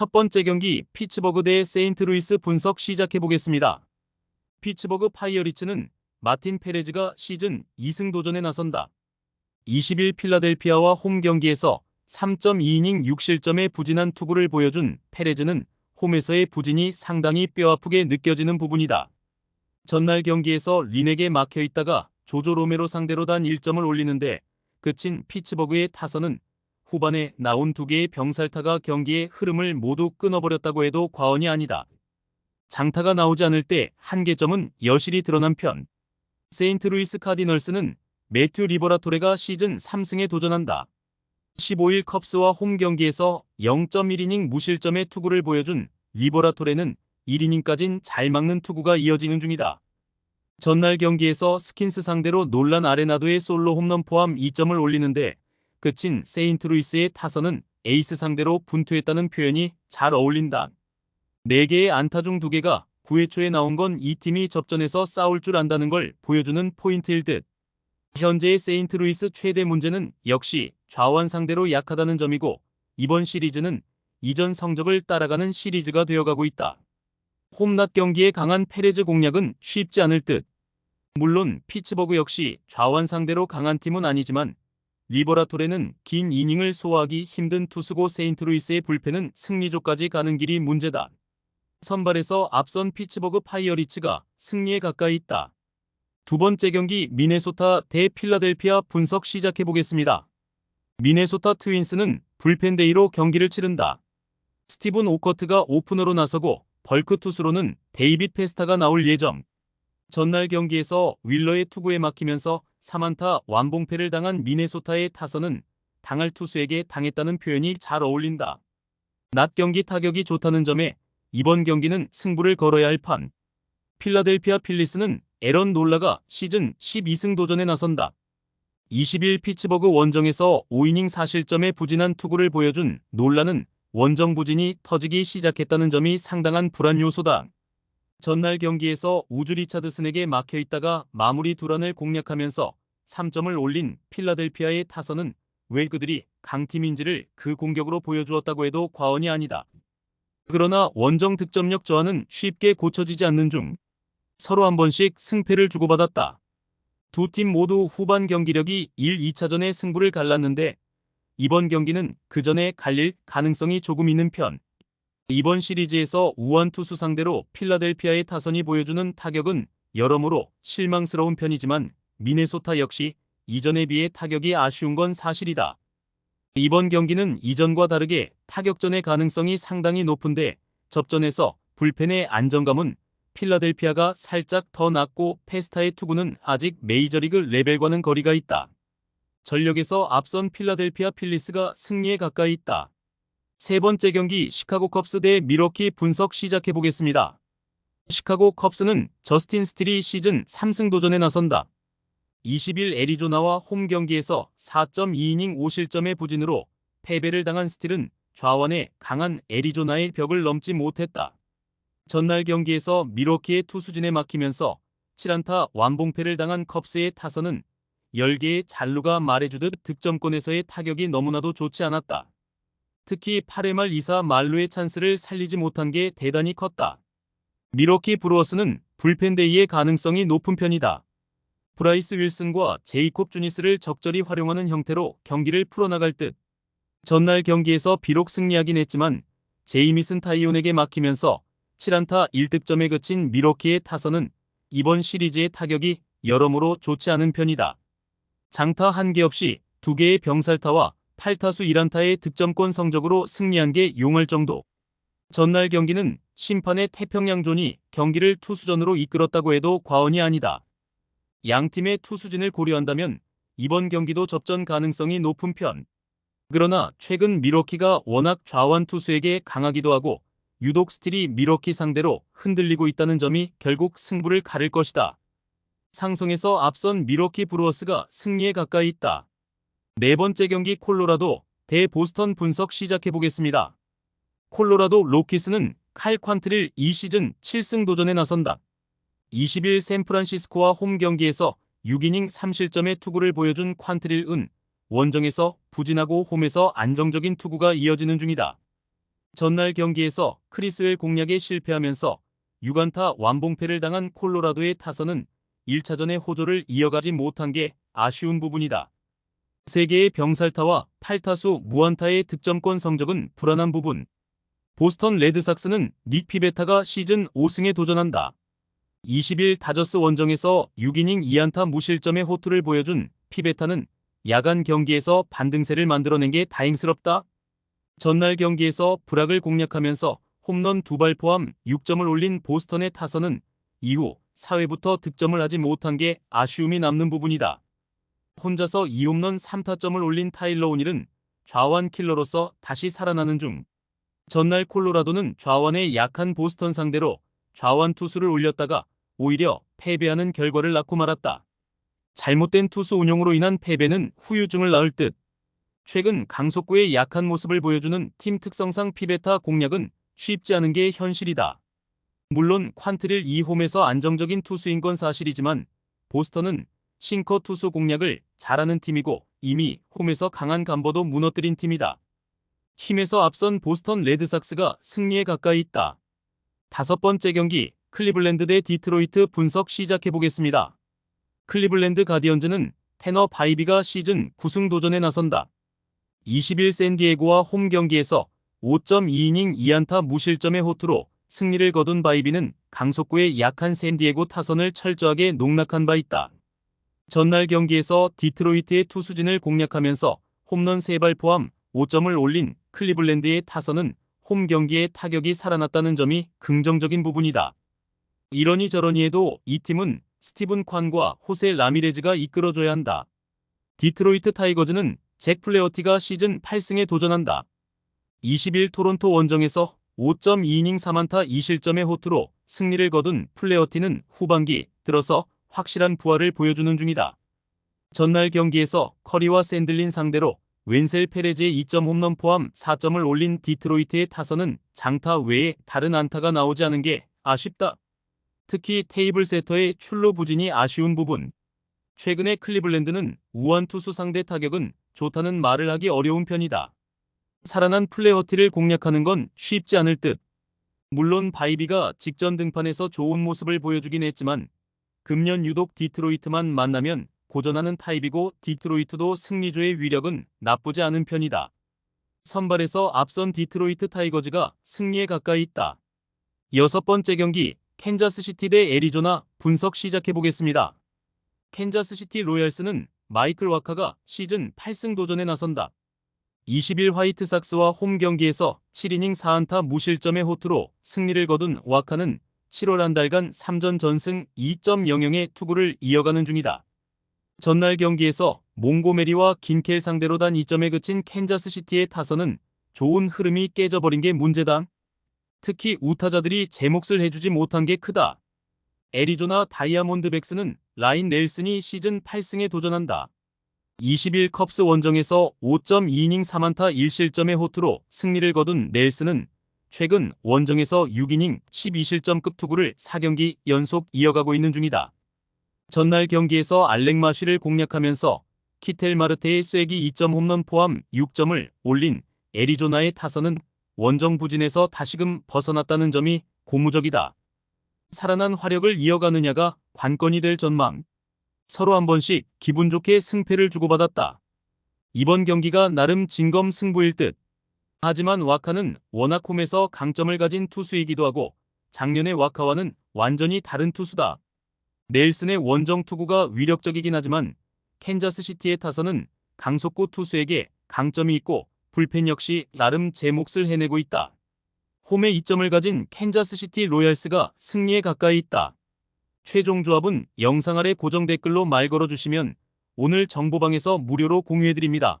첫 번째 경기 피츠버그 대 세인트루이스 분석 시작해 보겠습니다. 피츠버그 파이어리츠는 마틴 페레즈가 시즌 2승 도전에 나선다. 20일 필라델피아와 홈 경기에서 3.2이닝 6실점의 부진한 투구를 보여준 페레즈는 홈에서의 부진이 상당히 뼈아프게 느껴지는 부분이다. 전날 경기에서 린에게 막혀 있다가 조조 로메로 상대로 단 1점을 올리는데 그친 피츠버그의 타선은 후반에 나온 두 개의 병살타가 경기의 흐름을 모두 끊어버렸다고 해도 과언이 아니다. 장타가 나오지 않을 때 한계점은 여실히 드러난 편. 세인트루이스 카디널스는 매튜 리버라토레가 시즌 3승에 도전한다. 15일 컵스와 홈 경기에서 0.1이닝 무실점의 투구를 보여준 리버라토레는 1이닝까진 잘 막는 투구가 이어지는 중이다. 전날 경기에서 스킨스 상대로 논란 아레나도의 솔로 홈런 포함 2점을 올리는데 끝인 세인트루이스의 타선은 에이스 상대로 분투했다는 표현이 잘 어울린다. 4개의 안타 중 2개가 9회 초에 나온 건 이 팀이 접전에서 싸울 줄 안다는 걸 보여주는 포인트일 듯. 현재의 세인트루이스 최대 문제는 역시 좌완 상대로 약하다는 점이고 이번 시리즈는 이전 성적을 따라가는 시리즈가 되어가고 있다. 홈낮 경기에 강한 페레즈 공략은 쉽지 않을 듯. 물론 피츠버그 역시 좌완 상대로 강한 팀은 아니지만 리버라토레는 긴 이닝을 소화하기 힘든 투수고 세인트루이스의 불펜은 승리조까지 가는 길이 문제다. 선발에서 앞선 피츠버그 파이어리츠가 승리에 가까이 있다. 두 번째 경기 미네소타 대 필라델피아 분석 시작해 보겠습니다. 미네소타 트윈스는 불펜 데이로 경기를 치른다. 스티븐 오커트가 오프너로 나서고 벌크 투수로는 데이빗 페스타가 나올 예정. 전날 경기에서 윌러의 투구에 막히면서 3안타 완봉패를 당한 미네소타의 타선은 당할 투수에게 당했다는 표현이 잘 어울린다. 낮 경기 타격이 좋다는 점에 이번 경기는 승부를 걸어야 할 판. 필라델피아 필리스는 에런 놀라가 시즌 12승 도전에 나선다. 20일 피츠버그 원정에서 5이닝 4실점의 부진한 투구를 보여준 놀라는 원정 부진이 터지기 시작했다는 점이 상당한 불안 요소다. 전날 경기에서 우주 리차드슨에게 막혀 있다가 마무리 두란을 공략하면서 3점을 올린 필라델피아의 타선은 왜 그들이 강팀인지를 그 공격으로 보여주었다고 해도 과언이 아니다. 그러나 원정 득점력 저하는 쉽게 고쳐지지 않는 중 서로 한 번씩 승패를 주고받았다. 두 팀 모두 후반 경기력이 1, 2차전의 승부를 갈랐는데 이번 경기는 그 전에 갈릴 가능성이 조금 있는 편. 이번 시리즈에서 우한 투수 상대로 필라델피아의 타선이 보여주는 타격은 여러모로 실망스러운 편이지만 미네소타 역시 이전에 비해 타격이 아쉬운 건 사실이다. 이번 경기는 이전과 다르게 타격전의 가능성이 상당히 높은데 접전에서 불펜의 안정감은 필라델피아가 살짝 더 낮고 페스타의 투구는 아직 메이저리그 레벨과는 거리가 있다. 전력에서 앞선 필라델피아 필리스가 승리에 가까이 있다. 세 번째 경기 시카고 컵스 대 미러키 분석 시작해 보겠습니다. 시카고 컵스는 저스틴 스틸이 시즌 3승 도전에 나선다. 20일 애리조나와 홈 경기에서 4.2이닝 5실점의 부진으로 패배를 당한 스틸은 좌완의 강한 애리조나의 벽을 넘지 못했다. 전날 경기에서 미러키의 투수진에 막히면서 7안타 완봉패를 당한 컵스의 타선은 10개의 잔루가 말해주듯 득점권에서의 타격이 너무나도 좋지 않았다. 특히 8회 말 2사 말루의 찬스를 살리지 못한 게 대단히 컸다. 미러키 브루어스는 불펜데이의 가능성이 높은 편이다. 브라이스 윌슨과 제이콥 주니스를 적절히 활용하는 형태로 경기를 풀어나갈 듯. 전날 경기에서 비록 승리하긴 했지만 제이미슨 타이온에게 막히면서 7안타 1득점에 그친 미러키의 타선은 이번 시리즈의 타격이 여러모로 좋지 않은 편이다. 장타 한 개 없이 두 개의 병살타와 8타수 1안타의 득점권 성적으로 승리한 게 용할 정도. 전날 경기는 심판의 태평양존이 경기를 투수전으로 이끌었다고 해도 과언이 아니다. 양 팀의 투수진을 고려한다면 이번 경기도 접전 가능성이 높은 편. 그러나 최근 미러키가 워낙 좌완 투수에게 강하기도 하고 유독 스틸이 미러키 상대로 흔들리고 있다는 점이 결국 승부를 가를 것이다. 상성에서 앞선 미러키 브루어스가 승리에 가까이 있다. 네 번째 경기 콜로라도 대 보스턴 분석 시작해 보겠습니다. 콜로라도 로키스는 칼 퀀트릴 이 시즌 7승 도전에 나선다. 20일 샌프란시스코와 홈 경기에서 6이닝 3실점의 투구를 보여준 퀀트릴은 원정에서 부진하고 홈에서 안정적인 투구가 이어지는 중이다. 전날 경기에서 크리스웰 공략에 실패하면서 6안타 완봉패를 당한 콜로라도의 타선은 1차전의 호조를 이어가지 못한 게 아쉬운 부분이다. 세계의 병살타와 8타수 무안타의 득점권 성적은 불안한 부분. 보스턴 레드삭스는 닉 피베타가 시즌 5승에 도전한다. 20일 다저스 원정에서 6이닝 2안타 무실점의 호투를 보여준 피베타는 야간 경기에서 반등세를 만들어낸 게 다행스럽다. 전날 경기에서 불악을 공략하면서 홈런 두 발 포함 6점을 올린 보스턴의 타선은 이후 4회부터 득점을 하지 못한 게 아쉬움이 남는 부분이다. 혼자서 2홈런 3타점을 올린 타일러 오닐은 좌완 킬러로서 다시 살아나는 중. 전날 콜로라도는 좌완의 약한 보스턴 상대로 좌완 투수를 올렸다가 오히려 패배하는 결과를 낳고 말았다. 잘못된 투수 운용으로 인한 패배는 후유증을 낳을 듯. 최근 강속구의 약한 모습을 보여주는 팀 특성상 피베타 공략은 쉽지 않은 게 현실이다. 물론 퀀트릴 2홈에서 안정적인 투수인 건 사실이지만 보스턴은 싱커 투수 공략을 잘하는 팀이고 이미 홈에서 강한 간버도 무너뜨린 팀이다. 힘에서 앞선 보스턴 레드삭스가 승리에 가까이 있다. 다섯 번째 경기 클리블랜드 대 디트로이트 분석 시작해 보겠습니다. 클리블랜드 가디언즈는 테너 바이비가 시즌 9승 도전에 나선다. 20일 샌디에고와 홈 경기에서 5.2이닝 2안타 무실점의 호투로 승리를 거둔 바이비는 강속구의 약한 샌디에고 타선을 철저하게 농락한 바 있다. 전날 경기에서 디트로이트의 투수진을 공략하면서 홈런 3발 포함 5점을 올린 클리블랜드의 타선은 홈 경기에 타격이 살아났다는 점이 긍정적인 부분이다. 이러니 저러니 해도 이 팀은 스티븐 콴과 호세 라미레즈가 이끌어줘야 한다. 디트로이트 타이거즈는 잭 플레어티가 시즌 8승에 도전한다. 20일 토론토 원정에서 5.2이닝 3안타 2실점의 호투로 승리를 거둔 플레어티는 후반기 들어서 확실한 부활을 보여주는 중이다. 전날 경기에서 커리와 샌들린 상대로 웬셀 페레즈의 2점 홈런 포함 4점을 올린 디트로이트의 타선은 장타 외에 다른 안타가 나오지 않은 게 아쉽다. 특히 테이블 세터의 출루 부진이 아쉬운 부분. 최근에 클리블랜드는 우한 투수 상대 타격은 좋다는 말을 하기 어려운 편이다. 살아난 플레어티를 공략하는 건 쉽지 않을 듯. 물론 바이비가 직전 등판에서 좋은 모습을 보여주긴 했지만 금년 유독 디트로이트만 만나면 고전하는 타입이고 디트로이트도 승리조의 위력은 나쁘지 않은 편이다. 선발에서 앞선 디트로이트 타이거즈가 승리에 가까이 있다. 여섯 번째 경기 캔자스시티 대 애리조나 분석 시작해 보겠습니다. 캔자스시티 로얄스는 마이클 와카가 시즌 8승 도전에 나선다. 20일 화이트삭스와 홈 경기에서 7이닝 4안타 무실점의 호투로 승리를 거둔 와카는 7월 한 달간 3전 전승 2.00의 투구를 이어가는 중이다. 전날 경기에서 몽고메리와 긴켈 상대로 단 2점에 그친 캔자스시티의 타선은 좋은 흐름이 깨져버린 게 문제다. 특히 우타자들이 제 몫을 해주지 못한 게 크다. 애리조나 다이아몬드백스는 라인 넬슨이 시즌 8승에 도전한다. 20일 컵스 원정에서 5.2이닝 3안타 1실점의 호투로 승리를 거둔 넬슨은 최근 원정에서 6이닝 12실점급 투구를 4경기 연속 이어가고 있는 중이다. 전날 경기에서 알렉 마쉬를 공략하면서 키텔 마르테의 쐐기 2점 홈런 포함 6점을 올린 애리조나의 타선은 원정 부진에서 다시금 벗어났다는 점이 고무적이다. 살아난 화력을 이어가느냐가 관건이 될 전망. 서로 한 번씩 기분 좋게 승패를 주고받았다. 이번 경기가 나름 진검 승부일 듯. 하지만 와카는 워낙 홈에서 강점을 가진 투수이기도 하고 작년의 와카와는 완전히 다른 투수다. 넬슨의 원정 투구가 위력적이긴 하지만 캔자스시티의 타선은 강속구 투수에게 강점이 있고 불펜 역시 나름 제 몫을 해내고 있다. 홈에 2점을 가진 캔자스시티 로얄스가 승리에 가까이 있다. 최종 조합은 영상 아래 고정 댓글로 말 걸어주시면 오늘 정보방에서 무료로 공유해드립니다.